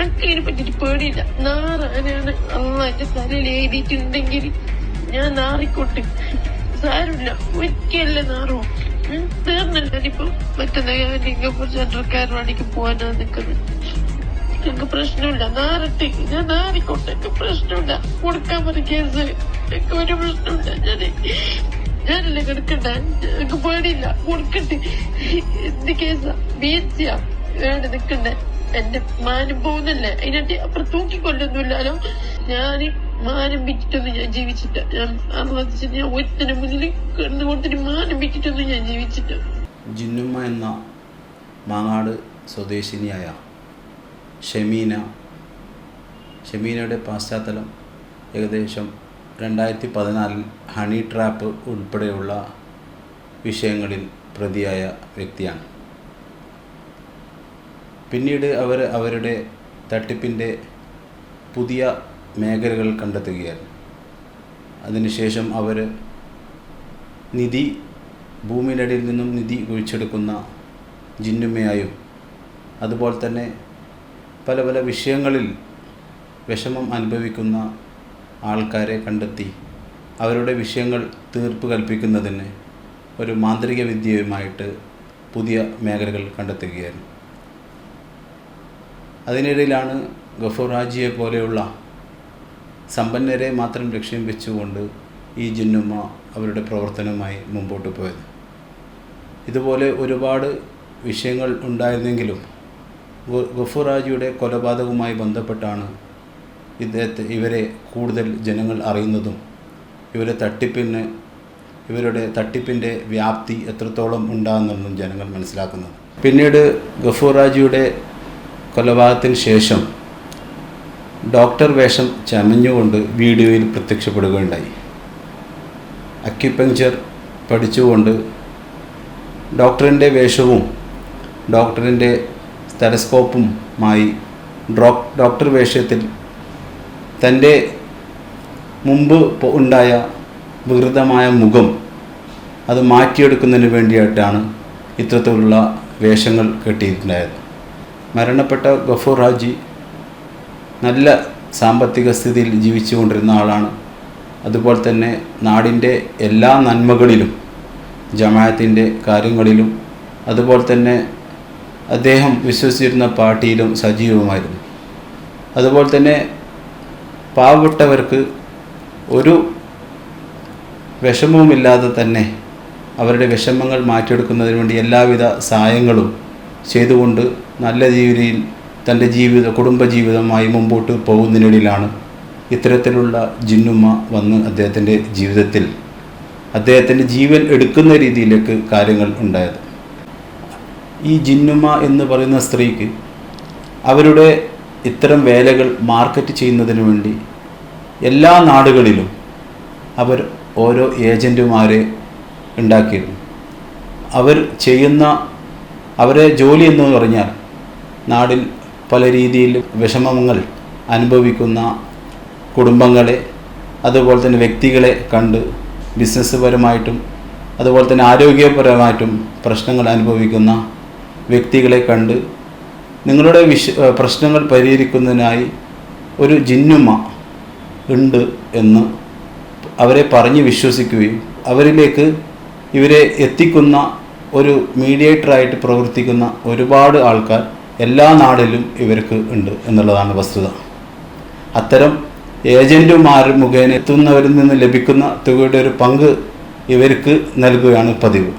എനിക്ക് ഇതിനെ പറ്റിട്ട് പേടിയില്ല. നാറാനാണ് അമ്മാന്റെ തലയിൽ എഴുതിയിട്ടുണ്ടെങ്കിൽ ഞാൻ നാറിക്കോട്ടെ. സാരമില്ല ഒരിക്കലല്ലേ നാറും. ഇപ്പൊ മറ്റന്നാ ഞാൻ സിംഗപ്പൂർ സെൻട്രൽക്കാരനാണെങ്കിൽ പോവാനാ നിൽക്കുന്നത് എനിക്ക് പ്രശ്നമില്ല. നാറട്ടെ. ഞാൻ നാറിക്കോട്ടെ. എനിക്ക് പ്രശ്നമില്ല. കൊടുക്കാൻ പറഞ്ഞ കേസ്. എനിക്ക് ഒരു പ്രശ്നമില്ല. ഞാൻ ഞാനല്ലേ കിടക്കണ്ട? എനിക്ക് പേടിയില്ല. കൊടുക്കട്ടെ. എന്ത് കേസാ? ബി സിയാ വേണ്ട നിക്കണ്ടേ? എന്റെ മാനം പോകുന്നല്ലേ. അതിനെ അപ്പുറം തൂക്കിക്കൊല്ലൊന്നുമില്ലല്ലോ ഞാൻ മാനം വിറ്റിട്ടൊന്നും ഞാൻ ജീവിച്ചിട്ട് ഞാൻ അറുപത്തി ഞാൻ ഒരുത്തിന് മുന്നിൽ കിടന്നു കൊടുത്തിട്ട് മാനം വിറ്റിട്ടൊന്നും ഞാൻ ജീവിച്ചിട്ട് ജിന്നുമ്മ എന്ന മാങ്ങാട് സ്വദേശിനിയായ ഷമീന. ഷമീനയുടെ പശ്ചാത്തലം ഏകദേശം രണ്ടായിരത്തി പതിനാലിൽ ഹണി ട്രാപ്പ് ഉൾപ്പെടെയുള്ള വിഷയങ്ങളിൽ പ്രതിയായ വ്യക്തിയാണ്. പിന്നീട് അവർ അവരുടെ തട്ടിപ്പിന്റെ പുതിയ മേഖലകൾ കണ്ടെത്തുകയായിരുന്നു. അതിനുശേഷം അവർ നിധി ഭൂമിയിലടിയിൽ നിന്നും നിധി കുഴിച്ചെടുക്കുന്ന ജിന്നുമ്മയായും അതുപോലെ തന്നെ പല പല വിഷയങ്ങളിൽ വിഷമം അനുഭവിക്കുന്ന ആൾക്കാരെ കണ്ടെത്തി അവരുടെ വിഷയങ്ങൾ തീർപ്പ് കൽപ്പിക്കുന്നതിന് ഒരു മാന്ത്രിക വിദ്യയുമായിട്ട് പുതിയ മേഖലകൾ കണ്ടെത്തുകയായിരുന്നു. അതിനിടയിലാണ് ഗഫൂർ ഹാജിയെ പോലെയുള്ള സമ്പന്നരെ മാത്രം ലക്ഷ്യം വെച്ചുകൊണ്ട് ഈ ജിന്നുമ്മ അവരുടെ പ്രവർത്തനവുമായി മുമ്പോട്ട് പോയത്. ഇതുപോലെ ഒരുപാട് വിഷയങ്ങൾ ഉണ്ടായിരുന്നെങ്കിലും ഗഫൂറാജിയുടെ കൊലപാതകവുമായി ബന്ധപ്പെട്ടാണ് ഇദ്ദേഹത്തെ ഇവരെ കൂടുതൽ ജനങ്ങൾ അറിയുന്നതും ഇവരെ തട്ടിപ്പിന് ഇവരുടെ തട്ടിപ്പിന്റെ വ്യാപ്തി എത്രത്തോളം ഉണ്ടാകുന്നതെന്നും ജനങ്ങൾ മനസ്സിലാക്കുന്നത്. പിന്നീട് ഗഫൂർ ഹാജിയുടെ കൊലപാതകത്തിന് ശേഷം ഡോക്ടർ വേഷം ചമഞ്ഞുകൊണ്ട് വീഡിയോയിൽ പ്രത്യക്ഷപ്പെടുകയുണ്ടായി. അക്യുപഞ്ചർ പഠിച്ചുകൊണ്ട് ഡോക്ടറിന്റെ വേഷവും ഡോക്ടറിന്റെ സ്റ്റെലസ്കോപ്പുമായി ഡ്രോ ഡോക്ടർ വേഷത്തിൽ തന്റെ മുമ്പ് ഉണ്ടായ വികൃതമായ മുഖം അത് മാറ്റിയെടുക്കുന്നതിന് വേണ്ടിയിട്ടാണ് ഇത്തരത്തിലുള്ള വേഷങ്ങൾ കെട്ടിയിട്ടുണ്ടായത്. മരണപ്പെട്ട ഗഫൂർ ഹാജി നല്ല സാമ്പത്തിക സ്ഥിതിയിൽ ജീവിച്ചുകൊണ്ടിരുന്ന ആളാണ്. അതുപോലെ തന്നെ നാടിന്റെ എല്ലാ നന്മകളിലും ജമാഅത്തിന്റെ കാര്യങ്ങളിലും അതുപോലെ തന്നെ അദ്ദേഹം വിശ്വസിച്ചിരുന്ന പാർട്ടിയിലും സജീവമായിരുന്നു അതുപോലെ തന്നെ പാവപ്പെട്ടവർക്ക് ഒരു വിഷമവുമില്ലാതെ തന്നെ അവരുടെ വിഷമങ്ങൾ മാറ്റിയെടുക്കുന്നതിന് വേണ്ടി എല്ലാവിധ സഹായങ്ങളും ചെയ്തുകൊണ്ട് നല്ല രീതിയിൽ തന്റെ ജീവിത കുടുംബജീവിതമായി മുമ്പോട്ട് പോകുന്നതിനിടയിലാണ് ഇത്തരത്തിലുള്ള ജിന്നുമ്മ വന്ന് അദ്ദേഹത്തിന്റെ ജീവിതത്തിൽ അദ്ദേഹത്തിന്റെ ജീവൻ എടുക്കുന്ന രീതിയിലേക്ക് കാര്യങ്ങൾ ഉണ്ടായത്. ഈ ജിന്നുമ്മ എന്ന് പറയുന്ന സ്ത്രീക്ക് അവരുടെ ഇത്തരം വേലകൾ മാർക്കറ്റ് ചെയ്യുന്നതിന് വേണ്ടി എല്ലാ നാടുകളിലും അവർ ഓരോ ഏജന്റുമാരെ ഉണ്ടാക്കിയിരുന്നു. അവർ ചെയ്യുന്ന അവരെ ജോലി എന്ന് പറഞ്ഞാൽ നാടിൽ പല രീതിയിൽ വിഷമങ്ങൾ അനുഭവിക്കുന്ന കുടുംബങ്ങളെ അതുപോലെ തന്നെ വ്യക്തികളെ കണ്ട് ബിസിനസ് പരമായിട്ടും അതുപോലെ തന്നെ ആരോഗ്യപരമായിട്ടും പ്രശ്നങ്ങൾ അനുഭവിക്കുന്ന വ്യക്തികളെ കണ്ട് നിങ്ങളുടെ വിഷ പ്രശ്നങ്ങൾ പരിഹരിക്കുന്നതിനായി ഒരു ജിന്നുമ ഉണ്ട് എന്ന് അവരെ പറഞ്ഞ് വിശ്വസിക്കുകയും അവരിലേക്ക് ഇവരെ എത്തിക്കുന്ന ഒരു മീഡിയേറ്ററായിട്ട് പ്രവർത്തിക്കുന്ന ഒരുപാട് ആൾക്കാർ എല്ലാ നാടിലും ഇവർക്ക് ഉണ്ട് എന്നുള്ളതാണ് വസ്തുത. അത്തരം ഏജന്റുമാർ മുഖേന എത്തുന്നവരിൽ നിന്ന് ലഭിക്കുന്ന തുകയുടെ ഒരു പങ്ക് ഇവർക്ക് നൽകുകയാണ് പതിവ്.